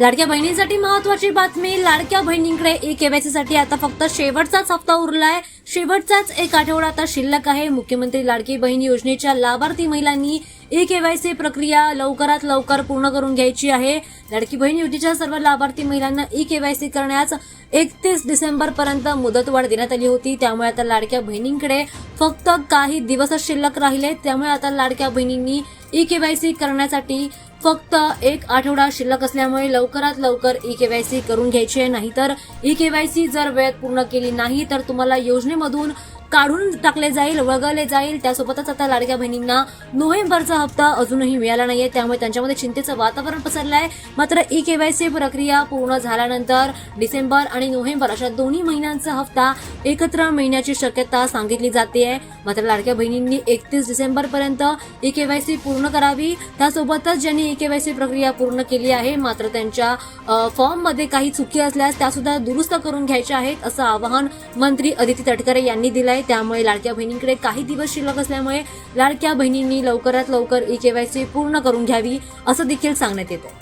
लाडक्या बहिणींसाठी महत्वाची बातमी. लाडक्या बहिणींकडे ई केवायसी साठी आता फक्त शेवटचाच हप्ता उरलाय. शेवटचाच एक आठवडा आता शिल्लक आहे. मुख्यमंत्री लाडकी बहीण योजनेच्या लाभार्थी महिलांनी ई केवायसी प्रक्रिया लवकरात लवकर पूर्ण करून घ्यायची आहे. लाडकी बहीण योजनेच्या सर्व लाभार्थी महिलांना ई केवायसी करण्यास एकतीस डिसेंबर पर्यंत मुदतवाढ देण्यात आली होती. त्यामुळे आता लाडक्या बहिणींकडे फक्त काही दिवसच शिल्लक राहिले. त्यामुळे आता लाडक्या बहिणींनी ई केवायसी करण्यासाठी फक्त एक आठवडा शिल्लक असल्यामुळे लवकरात लवकर ई केवायसी करून घ्यायची. आहे नाहीतर ई केवायसी जर वेळेत पूर्ण केली नाही तर तुम्हाला योजनेमधून काढून टाकले जाईल वगळले जाईल. त्यासोबतच आता लाडक्या बहिणींना नोव्हेंबरचा हप्ता अजूनही मिळाला नाहीये. त्यामुळे त्यांच्यामध्ये चिंतेचं वातावरण पसरलं आहे मात्र ई केवायसी प्रक्रिया पूर्ण झाल्यानंतर डिसेंबर आणि नोव्हेंबर अशा दोन्ही महिन्यांचा हप्ता एकत्र मिळण्याची शक्यता सांगितली जाते. आहे मात्र लाडक्या बहिणींनी एकतीस डिसेंबर पर्यंत ई केवायसी पूर्ण करावी. त्यासोबतच ज्यांनी ई केवायसी प्रक्रिया पूर्ण केली आहे मात्र त्यांच्या फॉर्ममध्ये काही चुकी असल्यास त्या सुद्धा दुरुस्त करून घ्यायच्या आहेत असं आवाहन मंत्री अदिती तटकरे यांनी दिलं आहे. त्यामुळे लाडक्या बहिणींकडे काही दिवस शिल्लक असल्यामुळे लाडक्या बहिणींनी लवकरात लवकर ई केवायसी पूर्ण करून घ्यावी असं देखील सांगण्यात येतं